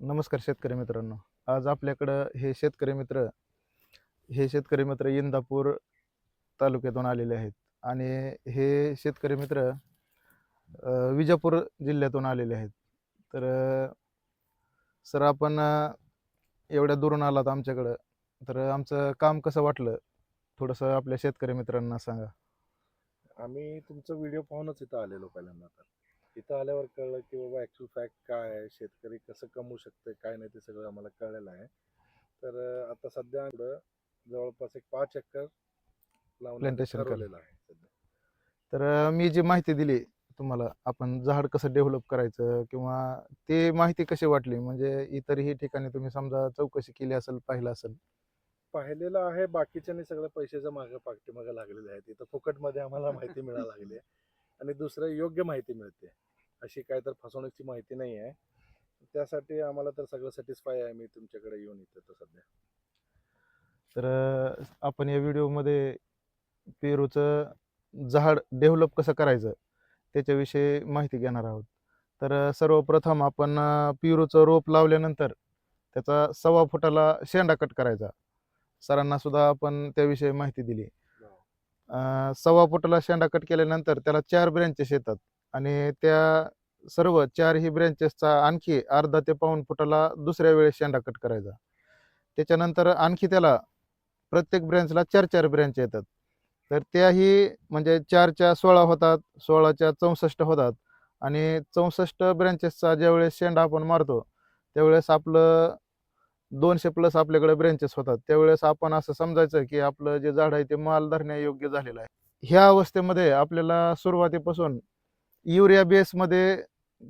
नमस्कार शेतकरी मित्रांनो. आज आपल्याकडं हे शेतकरी मित्र हे शेतकरी मित्र इंदापूर तालुक्यातून आलेले आहेत. आणि हे शेतकरी मित्र विजापूर जिल्ह्यातून आलेले आहेत. तर सर आपण एवढ्या दुरून आलात आमच्याकडं. तर आमचं काम कसं वाटलं? थोडंसं आपल्या शेतकरी मित्रांना सांगा. आम्ही तुमचा व्हिडिओ पाहूनच इथं आलेलो पहिल्यांदा तर इथं आल्यावर कळलं की बाबा ॲक्च्युअल फॅक्ट काय आहे? शेतकरी कसं कमवू शकते काय नाही ते सगळं आम्हाला कळलेलं आहे. तर आता सध्या पुढं जवळपास एक पाच एकर Plantation करा. ठरवलेलं आहे सध्या. तर मी जी माहिती दिली तुम्हाला आपण झाड कसं डेव्हलप करायचं किंवा ते माहिती कशी वाटली? म्हणजे इतरही ठिकाणी तुम्ही समजा चौकशी केली असेल पाहिलं असेल. पाहिलेलं आहे बाकीच्यांनी सगळं पैशाचं मागं पाठीमागं लागलेले आहेत इथं फुकटमध्ये आम्हाला माहिती मिळायला लागली आहे. आणि दुसरं योग्य माहिती मिळते. अशी काय तर फसवणुकीची माहिती नाही आहे. त्यासाठी आम्हाला तर सगळं सॅटिस्फाय आहे. मी तुमच्याकडे येऊन येतो तर सध्या. तर आपण या व्हिडिओमध्ये पेरूचं झाड डेव्हलप कसं करायचं त्याच्याविषयी माहिती घेणार आहोत. तर सर्वप्रथम आपण पेरूचं रोप लावल्यानंतर त्याचा सव्वा फुटाला शेंडा कट करायचा. सरांना सुद्धा आपण त्याविषयी माहिती दिली. सव्वा फुटाला शेंडा कट केल्यानंतर त्याला चार ब्रँचेस येतात आणि त्या सर्व चारही ब्रँचेसचा आणखी अर्धा ते पाऊण फुटाला दुसऱ्या वेळेस शेंडा कट करायचा. त्याच्यानंतर आणखी त्याला प्रत्येक ब्रँचला चार चार ब्रँच येतात. तर त्याही म्हणजे चारच्या सोळा होतात सोळाच्या चौसष्ट होतात आणि चौसष्ट ब्रँचेसचा ज्यावेळेस शेंडा आपण मारतो त्यावेळेस आपलं दोनशे प्लस आपल्याकडे ब्रँचेस होतात. त्यावेळेस आपण असं समजायचं की आपलं जे झाड आहे ते माल धरण्यायोग्य झालेलं आहे. ह्या अवस्थेमध्ये आपल्याला सुरुवातीपासून युरिया बेसमध्ये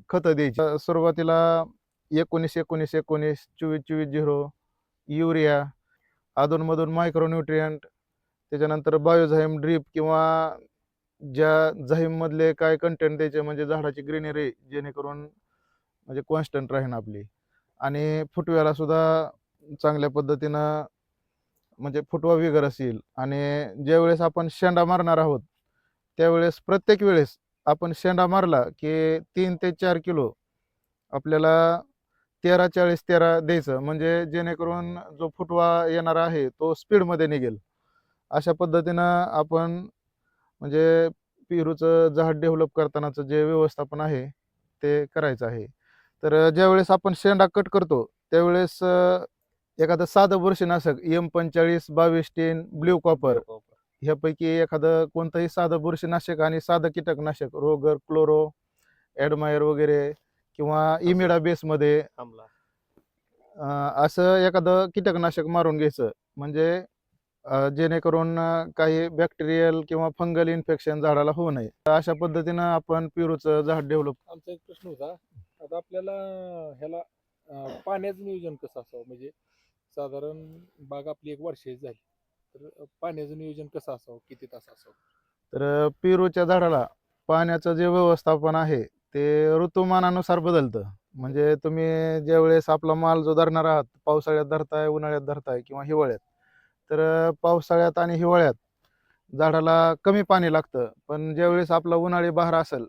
खतं द्यायची. सुरुवातीला एकोणीस एकोणीस एकोणीस चोवीस चोवीस झिरो युरिया अधूनमधून मायक्रोन्युट्रियंट त्याच्यानंतर बायोझाईम ड्रीप किंवा ज्या झाईममधले काय कंटेंट द्यायचे म्हणजे झाडाची ग्रीनरी जेणेकरून म्हणजे कॉन्स्टंट राहीन आपली. आणि फुटव्याला सुद्धा चांगल्या पद्धतीनं म्हणजे फुटवा विगर असेल आणि ज्यावेळेस आपण शेंडा मारणार आहोत त्यावेळेस प्रत्येक वेळेस आपण शेंडा मारला की तीन ते चार किलो आपल्याला तेरा चाळीस तेरा द्यायचं. म्हणजे जेणेकरून जो फुटवा येणार आहे तो स्पीडमध्ये निघेल. अशा पद्धतीनं आपण म्हणजे पेरूचं झाड डेव्हलप करतानाचं जे व्यवस्थापन आहे ते करायचं आहे. तर ज्यावेळेस आपण शेंडा कट करतो त्यावेळेस एखादं साधं बुरशीनाशक एम पंचेचाळीस बावीस टेन ब्ल्यू कॉपर ह्यापैकी एखादं कोणतंही साधं बुरशीनाशक आणि साधं कीटकनाशक रोगर क्लोरो ॲडमायर वगैरे किंवा इमिडा बेसमध्ये असं एखादं कीटकनाशक मारून घ्यायचं. म्हणजे जेणेकरून काही बॅक्टेरियल किंवा फंगल इन्फेक्शन झाडाला होऊ नये. अशा पद्धतीनं आपण पेरूचं झाड डेव्हलप आमचा एक प्रश्न होता. आता आपल्याला ह्याला अं, पाण्याचं नियोजन कसं असावं? म्हणजे साधारण बाग आपली एक वर्षाची झाली. तर अं, पाण्याचं नियोजन कसं असावं? किती तास असावं? तर पेरूच्या झाडाला पाण्याचं जे व्यवस्थापन आहे ते ऋतुमानानुसार बदलतं. म्हणजे तुम्ही ज्यावेळेस आपला माल जो धरणार आहात पावसाळ्यात धरताय उन्हाळ्यात धरताय किंवा हिवाळ्यात तर पावसाळ्यात आणि हिवाळ्यात झाडाला कमी पाणी लागतं. पण ज्यावेळेस आपला उन्हाळी बहार असेल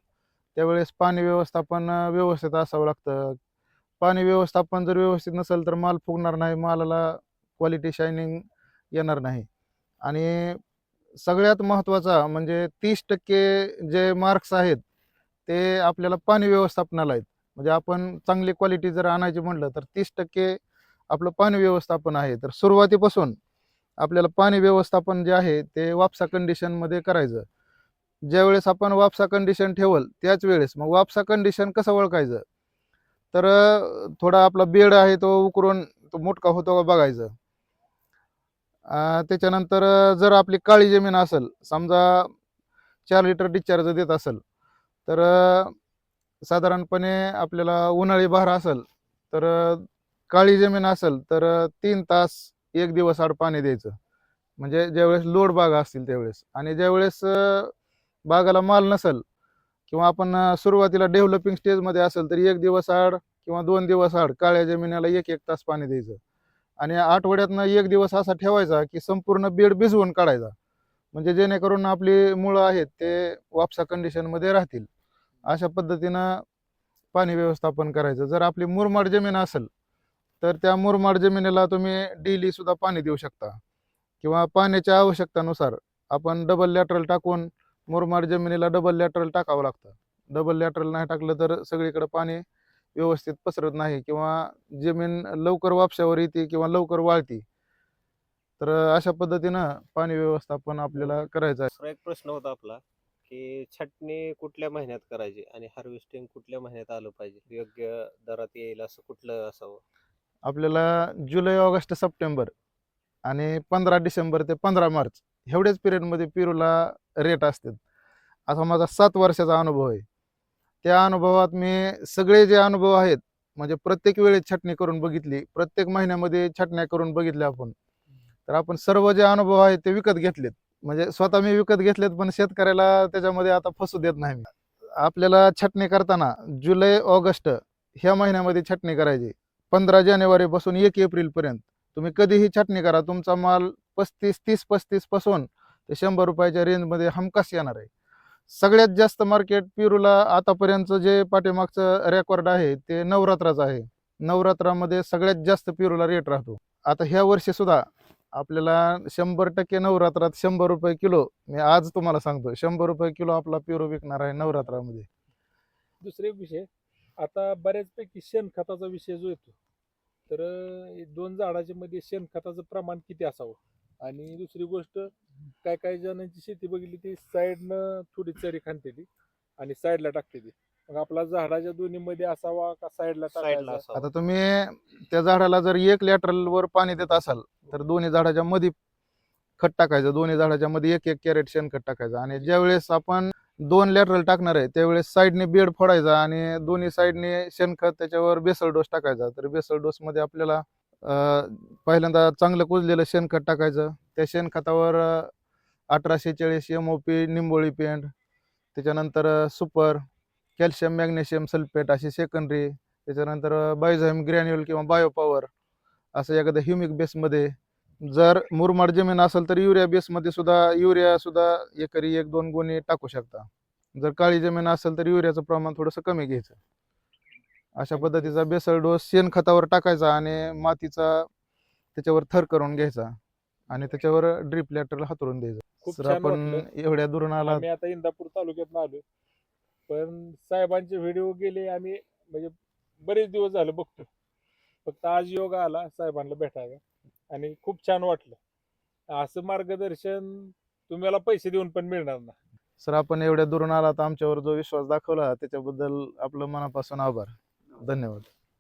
त्यावेळेस पाणी व्यवस्थापन व्यवस्थित असावं लागतं. पाणी व्यवस्थापन जर व्यवस्थित नसेल तर माल फुगणार नाही मालाला क्वालिटी शायनिंग येणार नाही. आणि सगळ्यात महत्त्वाचा म्हणजे तीस टक्के जे मार्क्स आहेत ते आपल्याला पाणी व्यवस्थापनाला आहेत. म्हणजे आपण चांगली क्वालिटी जर आणायची म्हटलं तर तीस टक्के आपलं पाणी व्यवस्थापन आहे. तर सुरुवातीपासून आपल्याला पाणी व्यवस्थापन जे आहे ते वापसा कंडिशनमध्ये करायचं. ज्यावेळेस आपण वापसा कंडिशन ठेवल त्याच वेळेस मग वापसा कंडिशन कसं ओळखायचं? तर थोडा आपला बेड आहे तो उकरून तो मोठका होतो का बघायचं. त्याच्यानंतर जर आपली काळी जमीन असेल समजा चार लिटर डिस्चार्ज देत असेल तर साधारणपणे आपल्याला उन्हाळी बहार असेल तर काळी जमीन असेल तर तीन तास एक दिवस आड पाणी द्यायचं. म्हणजे ज्यावेळेस लोड बागा असतील त्यावेळेस. आणि ज्यावेळेस बागाला माल नसेल किंवा आपण सुरुवातीला डेव्हलपिंग स्टेजमध्ये असेल तर एक दिवस आड किंवा दोन दिवस आड काळ्या जमिनीला एक एक तास पाणी द्यायचं. आणि आठवड्यातनं एक दिवस असा ठेवायचा की संपूर्ण बेड भिजवून काढायचा. म्हणजे जेणेकरून आपली मुळं आहेत ते वापसा कंडिशनमध्ये राहतील. अशा पद्धतीनं पाणी व्यवस्थापन करायचं. जर आपली मुरमाड जमीन असेल तर त्या मुरमाड जमिनीला तुम्ही डेली सुद्धा पाणी देऊ शकता. किंवा पाण्याच्या आवश्यकतानुसार आपण डबल लॅटरल टाकून मुरमाड जमिनीला डबल लॅटरल टाकावं लागतं. डबल लॅटरल नाही टाकलं तर सगळीकडे पाणी व्यवस्थित पसरत नाही किंवा जमीन लवकर वापशावर येते किंवा लवकर वाळती. तर अशा पद्धतीनं पाणी व्यवस्थापन आपल्याला करायचं आहे. एक प्रश्न होता आपला की छटणी कुठल्या महिन्यात करायची आणि हार्वेस्टिंग कुठल्या महिन्यात आलं पाहिजे? योग्य दरात येईल असं कुठलं असावं? आपल्याला जुलै ऑगस्ट सप्टेंबर आणि पंधरा डिसेंबर ते पंधरा मार्च एवढ्याच पिरियडमध्ये पेरूला रेट असतात. असा माझा सात वर्षाचा अनुभव आहे. त्या अनुभवात मी सगळे जे अनुभव आहेत म्हणजे प्रत्येक वेळेस छटणी करून बघितली प्रत्येक महिन्यामध्ये छटण्या करून बघितल्या आपण. तर आपण सर्व जे अनुभव आहेत ते विकत घेतलेत. म्हणजे स्वतः मी विकत घेतलेत पण शेतकऱ्याला त्याच्यामध्ये आता फसू देत नाही मी. आपल्याला छटणी करताना जुलै ऑगस्ट ह्या महिन्यामध्ये छटणी करायची. पंधरा जानेवारीपासून एक एप्रिलपर्यंत. तुम्ही कधीही छाटणी करा तुमचा माल पस्तीस तीस पस्तीसपासून ते शंभर रुपयाच्या रेंजमध्ये हमखास येणार आहे. सगळ्यात जास्त मार्केट पिरूला आतापर्यंतचं जे पाठीमागचं रेकॉर्ड आहे ते नवरात्राचं आहे. नवरात्रामध्ये सगळ्यात जास्त पिरूला रेट राहतो. आता ह्या वर्षी सुद्धा आपल्याला शंभर टक्के नवरात्रात शंभर रुपये किलो मी आज तुम्हाला सांगतो शंभर रुपये किलो आपला पिरू विकणार आहे नवरात्रामध्ये. दुसरे विषय आता बऱ्याचपैकी शेणखताचा विषय जो येतो तर दोन झाडाच्या मध्ये शेणखताचं प्रमाण किती असावं? आणि दुसरी गोष्ट काय काय जणांची शेती बघितली ती साईडनं थोडी चरी खाणते ती आणि साईडला टाकते ती मग आपला झाडाच्या दोन्ही मध्ये असावा का साईडला साईडला टाकायचा? आता तुम्ही त्या झाडाला जर एक lateral वर पाणी देत असाल तर दोन्ही झाडाच्या मध्ये खत टाकायचं. दोन्ही झाडाच्या मध्ये एक एक कॅरेट शेणखत टाकायचं. आणि ज्यावेळेस आपण दोन लॅटरल टाकणार आहे त्यावेळेस साईडने बेड फोडायचा आणि दोन्ही साईडने शेणखत त्याच्यावर बेसल डोस टाकायचा. तर बेसल डोस मध्ये आपल्याला पहिल्यांदा चांगलं कुजलेलं शेणखत टाकायचं. त्या शेणखतावर अठराशे चाळीस एम ओ पी निंबोळी पेंट त्याच्यानंतर सुपर कॅल्शियम मॅग्नेशियम सल्फेट अशी सेकंडरी त्याच्यानंतर बायोझाईम ग्रॅन्युअल किंवा बायोपॉवर असं एखाद्या ह्युमिक बेसमध्ये. जर मुरमाड जमीन असेल तर युरिया बेसमध्ये सुद्धा युरिया सुद्धा एकरी एक दोन गुणी टाकू शकता. जर काळी जमीन असेल तर युरियाचं प्रमाण थोडंसं कमी घ्यायचं. अशा पद्धतीचा बेसल डोस शेणखतावर टाकायचा आणि मातीचा त्याच्यावर थर करून घ्यायचा आणि त्याच्यावर ड्रिप लॅटरल हातरून द्यायचं. खूप सर छान आपण वाटलं. एवढ्या दुरून आला आम्ही आता इंदापूर तालुक्यात आलो पण साहेबांचे व्हिडिओ गेले आम्ही म्हणजे बरेच दिवस झाले बघतो फक्त आज योग आला साहेबांना भेटायला आणि खूप छान वाटलं. असं मार्गदर्शन तुम्हाला पैसे देऊन पण मिळणार ना. सर आपण एवढ्या दुरून आलात आमच्यावर जो विश्वास दाखवला त्याच्याबद्दल आपलं मनापासून आभार. धन्यवाद.